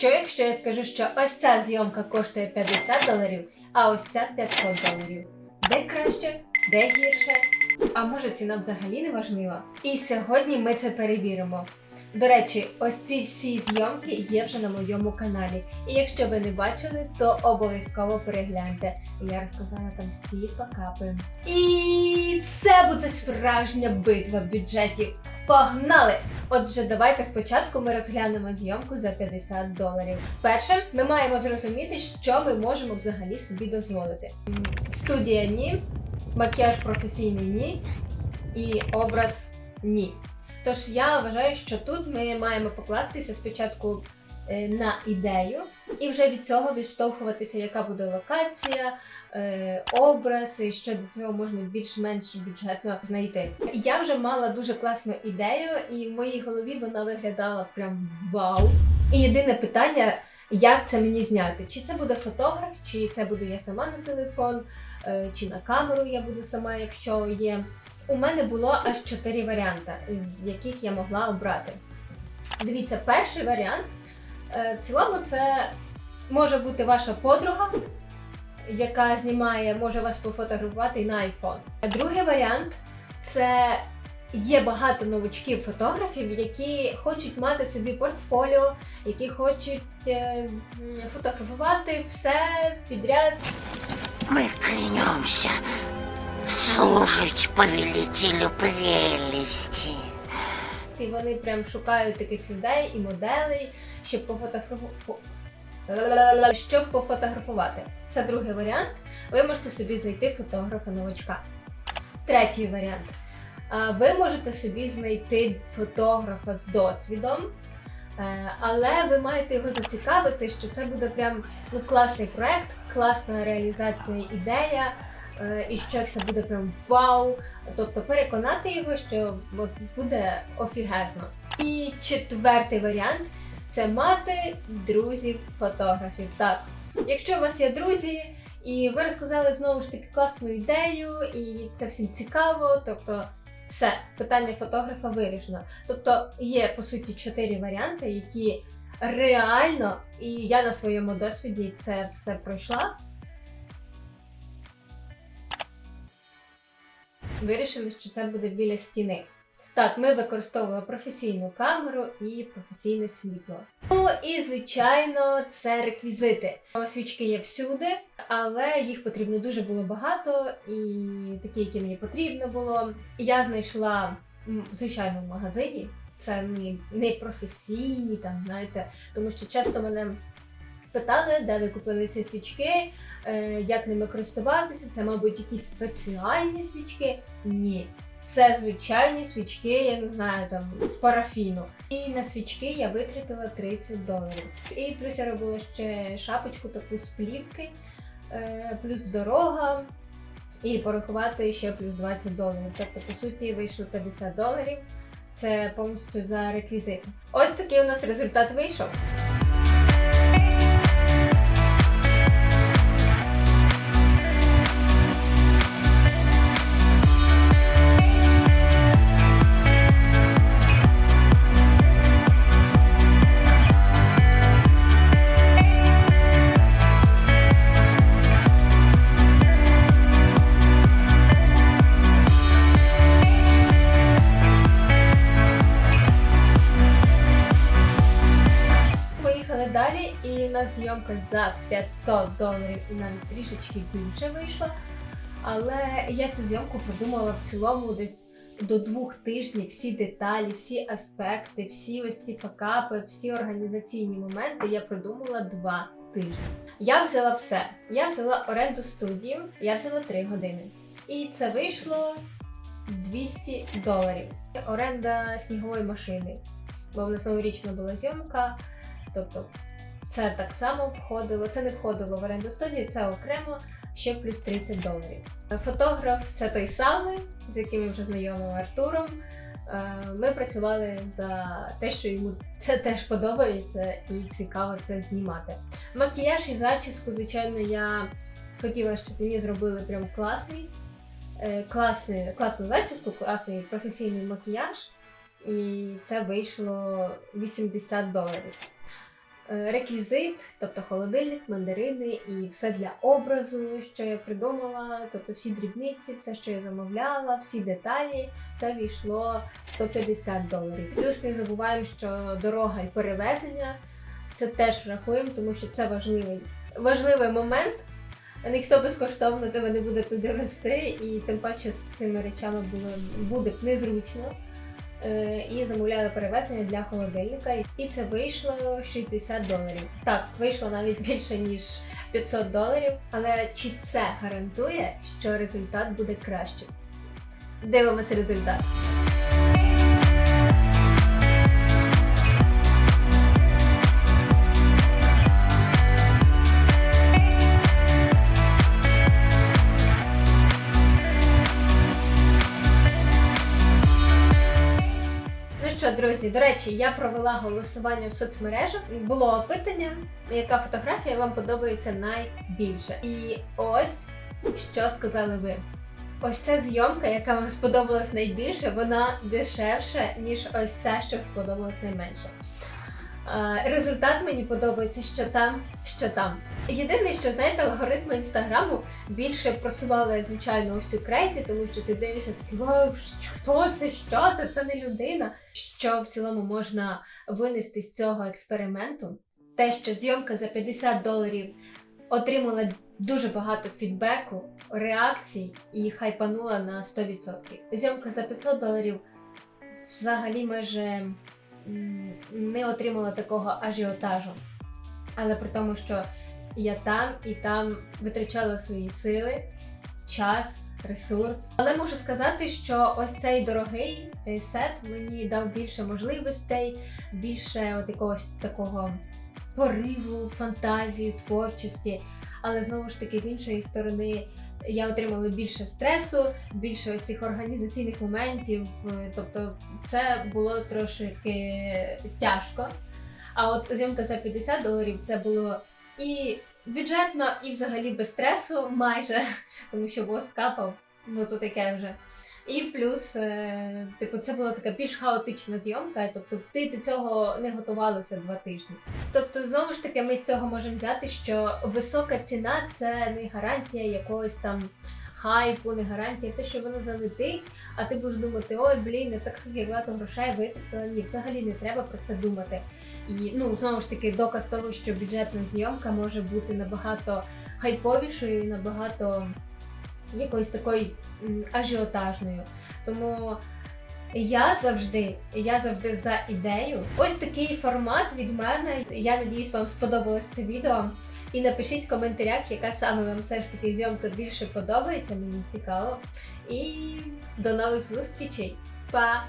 Що якщо я скажу, що ось ця зйомка коштує 50 доларів, а ось ця 500 доларів? Де краще, де гірше? А може ціна взагалі не важлива? І сьогодні ми це перевіримо. До речі, ось ці всі зйомки є вже на моєму каналі. І якщо ви не бачили, то обов'язково перегляньте. Я розказала там всі факапи. І це буде справжня битва бюджетів. Погнали! Отже, давайте спочатку ми розглянемо зйомку за 50 доларів. Перше, ми маємо зрозуміти, що ми можемо взагалі собі дозволити. Студія ні, макіяж професійний ні і образ ні. Тож я вважаю, що тут ми маємо покластися спочатку е, на ідею, і вже від цього відштовхуватися, яка буде локація, е, образ, і що до цього можна більш-менш бюджетно знайти. Я вже мала дуже класну ідею, і в моїй голові вона виглядала прям вау. І єдине питання. Як це мені зняти? Чи це буде фотограф, чи це буду я сама на телефон, е, чи на камеру я буду сама, якщо є. У мене було аж чотири варіанти, з яких я могла обрати. Дивіться, перший варіант. е, В цілому, це може бути ваша подруга, яка знімає, може вас пофотографувати на iPhone. А Другий варіант це є багато новачків фотографів, які хочуть мати собі портфоліо, які хочуть е, фотографувати все підряд. Мы клянемся служить повелителю прелести. І вони прям шукають таких людей і моделей, щоб пофотографувати. Щоб пофотографувати. Це другий варіант. Ви можете собі знайти фотографа новачка. Третій варіант. Ви можете собі знайти фотографа з досвідом, е, але ви маєте його зацікавити, що це буде прям ну, класний проект, класна реалізація ідея, е, і що це буде прям вау. Тобто переконати його, що буде офігезно. І четвертий варіант це мати друзів-фотографів. Так, якщо у вас є друзі, і ви розказали знову ж таки класну ідею, і це всім цікаво, тобто все, питання фотографа вирішено. Тобто є по суті чотири варіанти, які реально, і я на своєму досвіді це все пройшла. Вирішили, що це буде біля стіни. Так, ми використовували професійну камеру і професійне світло. Ну і звичайно, це реквізити. Свічки є всюди, але їх потрібно дуже було багато, і такі, які мені потрібно було. Я знайшла звичайно в магазині. Це не, не професійні, там знаєте, тому що часто мене питали, де ви купили ці свічки, е, як ними користуватися. Це, мабуть, якісь спеціальні свічки. Ні. Це звичайні свічки, я не знаю, там з парафіну. І на свічки я витратила 30 доларів. І плюс я робила ще шапочку таку з плівки, е, плюс дорога, і порахувати ще плюс 20 доларів. Тобто, по суті, вийшло 50 доларів. Це повністю за реквізит. Ось такий у нас результат вийшов. У нас зйомка за 500 доларів і навіть трішечки більше вийшла. Але я цю зйомку продумала в цілому десь до двох тижнів. Всі деталі, всі аспекти, всі ось ці факапи, всі організаційні моменти я продумала два тижні. Я взяла все. Я взяла оренду студію, я взяла 3 години. І це вийшло 200 доларів. Оренда снігової машини. Бо в нас новорічна була зйомка. Тобто це так само входило, це не входило в оренду студії, це окремо ще плюс 30 доларів. Фотограф це той самий, з яким я вже знайомим Артуром. Е, Ми працювали за те, що йому це теж подобається і цікаво це знімати. Макіяж і зачіску, звичайно, я хотіла, щоб мені зробили прям класний, е, класний, класну зачіску, класний професійний макіяж. І це вийшло 80 доларів. Е, реквізит, тобто холодильник, мандарини і все для образу, що я придумала, тобто всі дрібниці, все, що я замовляла, всі деталі, це війшло в 150 доларів. Плюс не забуваємо, що дорога і перевезення це теж рахуємо, тому що це важливий, важливий момент. Ніхто безкоштовно тебе не буде туди вести, і тим паче з цими речами було, буде незручно. Е, І замовляли перевезення для холодильника, і це вийшло 60 доларів. Так, вийшло навіть більше ніж 500 доларів. Але чи це гарантує, що результат буде кращим? Дивимося результат. Друзі, до речі, я провела голосування в соцмережах. Було опитання, яка фотографія вам подобається найбільше. І ось що сказали ви. Ось ця зйомка, яка вам сподобалась найбільше, вона дешевша, ніж ось ця, що сподобалась найменше. Результат мені подобається, що там, що там. Єдине, що знаєте, алгоритми інстаграму більше просували, звичайно, ось цю крейзі, тому що ти дивишся такий вау, хто це, що це, це не людина. Що в цілому можна винести з цього експерименту? Те, що зйомка за 50 доларів отримала дуже багато фідбеку, реакцій і хайпанула на 100%. Зйомка за 500 доларів взагалі майже не отримала такого ажіотажу. Але при тому, що я там і там витрачала свої сили, час, ресурс. Але можу сказати, що ось цей дорогий е, сет мені дав більше можливостей, більше от якогось такого пориву, фантазії, творчості. Але знову ж таки, з іншої сторони, я отримала більше стресу, більше ось цих організаційних моментів. е, Тобто, це було трошки тяжко. А от зйомка за 50 доларів це було і бюджетно, і взагалі без стресу, майже, тому що воск капав, ну то таке вже. І плюс, е, типу, це була така більш хаотична зйомка, тобто ти до цього не готувалася два тижні. Тобто, знову ж таки, ми з цього можемо взяти, що висока ціна це не гарантія якогось там хайпу, не гарантія те, що вона залетить, а ти будеш думати, ой, блін, я так скільки багато грошей витратила. Ні, взагалі не треба про це думати. І ну знову ж таки, доказ того, що бюджетна зйомка може бути набагато хайповішою набагато якоюсь такою ажіотажною. Тому я завжди, я завжди за ідею. Ось такий формат від мене. Я надіюсь, вам сподобалось це відео. І напишіть в коментарях, яка саме вам все ж таки зйомка більше подобається. Мені цікаво. І до нових зустрічей. Па!